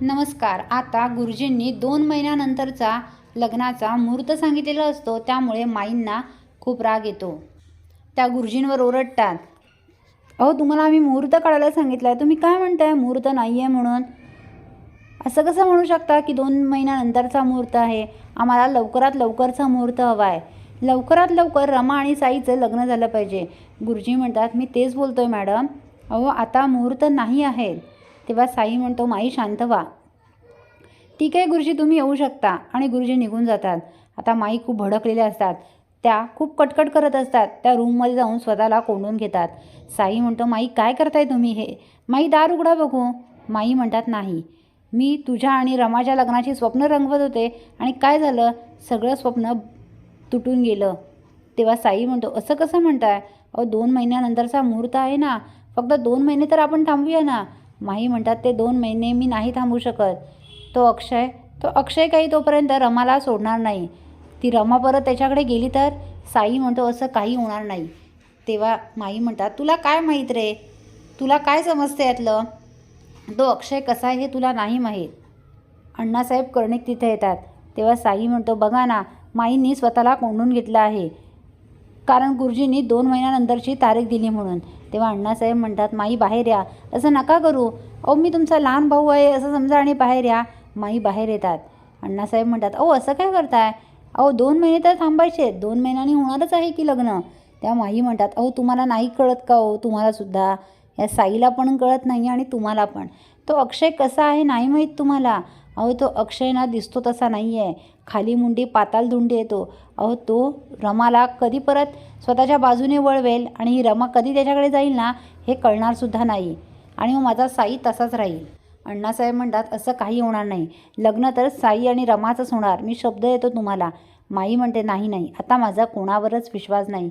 नमस्कार. आता गुरुजींनी दोन महिन्यानंतरचा लग्नाचा मुहूर्त सांगितलेला असतो त्यामुळे माईंना खूप राग येतो. त्या गुरुजींवर ओरडतात. अहो तुम्हाला आम्ही मुहूर्त काढायला सांगितलं आहे तुम्ही काय म्हणताय? मुहूर्त नाही आहे म्हणून. असं कसं म्हणू शकता की दोन महिन्यानंतरचा मुहूर्त आहे? आम्हाला लवकरात लवकरचा मुहूर्त हवा आहे. लवकरात लवकर रमा आणि साईचं लग्न झालं पाहिजे. गुरुजी म्हणतात मी तेच बोलतो आहे मॅडम. अहो आता मुहूर्त नाही आहे तेव्हा साई म्हणतो माई शांत व्हा. ठीक आहे गुरुजी तुम्ही येऊ शकता. आणि गुरुजी निघून जातात. आता माई खूप भडकलेल्या असतात. त्या खूप कटकट करत असतात. त्या रूममध्ये जाऊन स्वतःला कोंडून घेतात. साई म्हणतो माई काय करताय तुम्ही हे? माई दार उघडा बघू. माई म्हणतात नाही. मी तुझ्या आणि रमाच्या लग्नाची स्वप्न रंगवत होते आणि काय झालं? सगळं स्वप्न तुटून गेलं. तेव्हा साई म्हणतो असं कसं म्हणताय? अहो दोन महिन्यानंतरचा मुहूर्त आहे ना. फक्त दोन महिने तर आपण थांबूया ना. माई म्हणतात ते दोन महिने मी नाही थांबू शकत. तो अक्षय तो अक्षय काही तोपर्यंत रमाला सोडणार नाही. ती रमा परत त्याच्याकडे गेली तर साई म्हणतो असं काही होणार नाही. तेव्हा माई म्हणतात तुला काय माहीत रे? तुला काय समजते यातलं? तो अक्षय कसा आहे हे तुला नाही माहीत. अण्णासाहेब कर्णिक तिथे येतात. तेव्हा साई म्हणतो बघा ना माईंनी स्वतःला कोंडून घेतलं आहे. कारण गुरुजींनी दोन महिन्यानंतरची तारीख दिली म्हणून. तेव्हा अण्णासाहेब म्हणतात माई बाहेर या. असं नका करू. अहो मी तुमचा लहान भाऊ आहे असं समजा आणि बाहेर या. माई बाहेर येतात. अण्णासाहेब म्हणतात अहो असं काय करताय? अहो दोन महिने तर थांबायचे दोन महिन्यांनी होणारच आहे की लग्न? त्या माई म्हणतात अहो तुम्हाला नाही कळत का हो तुम्हालासुद्धा या साईला पण कळत नाही आणि तुम्हाला पण. तो अक्षय कसा आहे नाही माहीत तुम्हाला? अहो तो अक्षय ना दिसतो तसा नाही आहे खाली मुंडी पाताल धुंडी येतो. अहो तो रमाला कधी परत स्वतःच्या बाजूने वळवेल आणि ही रमा कधी त्याच्याकडे जाईल ना हे कळणारसुद्धा नाही. आणि मग माझा साई तसाच राहील. अण्णासाहेब म्हणतात असं काही होणार नाही. लग्न तर साई आणि रमाचंच होणार. मी शब्द येतो तुम्हाला. माई म्हणते नाही नाही. आता माझा कोणावरच विश्वास नाही.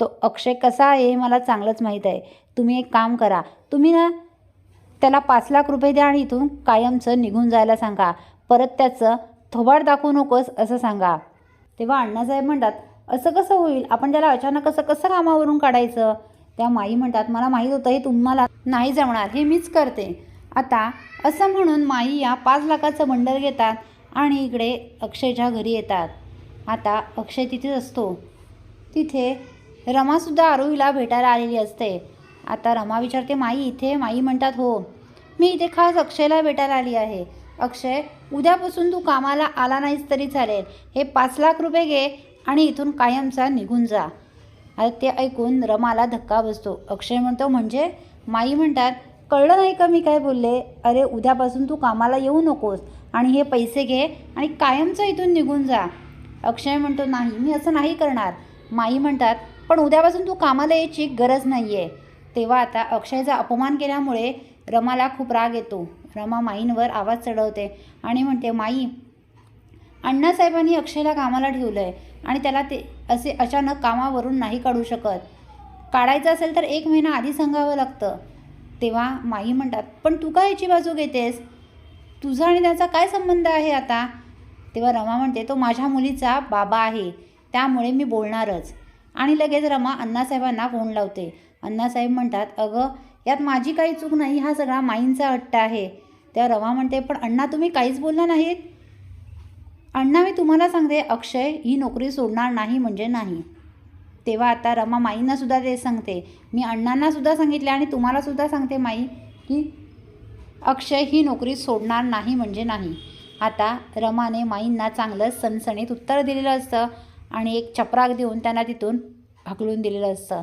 तो अक्षय कसा आहे हे मला चांगलंच माहीत आहे. तुम्ही एक काम करा. तुम्ही ना त्याला पाच लाख रुपये द्या आणि इथून कायमचं निघून जायला सांगा. परत त्याचं थोबाड दाखवू नकोस असं सांगा. तेव्हा अण्णासाहेब म्हणतात असं कसं होईल? आपण त्याला अचानक असं कसं कामावरून काढायचं? त्या माई म्हणतात मला माहीत होतं हे तुम्हाला नाही जमणार हे मीच करते. आता असं म्हणून माई या पाच लाखाचं बंडल घेतात आणि इकडे अक्षयच्या घरी येतात. आता अक्षय तिथेच असतो. तिथे रमासुद्धा आरोहीला भेटायला आलेली असते. आता रमा विचारते माई इथे? माई म्हणतात हो. मी इथे खास अक्षयला भेटायला आली आहे. अक्षय उद्यापासून तू कामाला आला नाहीस तरी चालेल. हे पाच लाख रुपये घे आणि इथून कायमचा निघून जा. ते ऐकून रमाला धक्का बसतो. अक्षय म्हणतो म्हणजे? माई म्हणतात कळलं नाही का मी काय बोलले? अरे उद्यापासून तू कामाला येऊ नकोस आणि हे पैसे घे आणि कायमचं इथून निघून जा. अक्षय म्हणतो नाही मी असं नाही करणार. माई म्हणतात पण उद्यापासून तू कामाला यायची गरज नाही आहे तेव्हा आता अक्षयचा अपमान केल्यामुळे रमाला खूप राग येतो. रमा माईंवर आवाज चढवते आणि म्हणते माई अण्णासाहेबांनी अक्षयला कामाला ठेवलं आहे आणि त्याला ते असे अचानक कामावरून नाही काढू शकत. काढायचं असेल तर एक महिना आधी सांगावं लागतं. तेव्हा माई म्हणतात पण तू काय याची बाजू घेतेस? तुझा आणि त्याचा काय संबंध आहे आता? तेव्हा रमा म्हणते तो माझ्या मुलीचा बाबा आहे त्यामुळे मी बोलणारच. आणि लगेच रमा अण्णासाहेबांना फोन लावते. अण्णासाहेब म्हणतात अगं यात माझी काही चूक नाही हा सगळा माईंचा हट्ट आहे. त्या रवा म्हणते पण अण्णा तुम्ही काहीच बोलला नाहीत. अण्णा मी तुम्हाला सांगते अक्षय ही नोकरी सोडणार नाही म्हणजे नाही. तेव्हा आता रमा माईंनासुद्धा ते सांगते. मी अण्णांनासुद्धा सांगितले आणि तुम्हालासुद्धा सांगते माई की अक्षय ही नोकरी सोडणार नाही म्हणजे नाही. आता रमाने माईंना चांगलं सणसणीत उत्तर दिलेलं असतं आणि एक चपराक देऊन त्यांना तिथून हकलून दिलेलं असतं.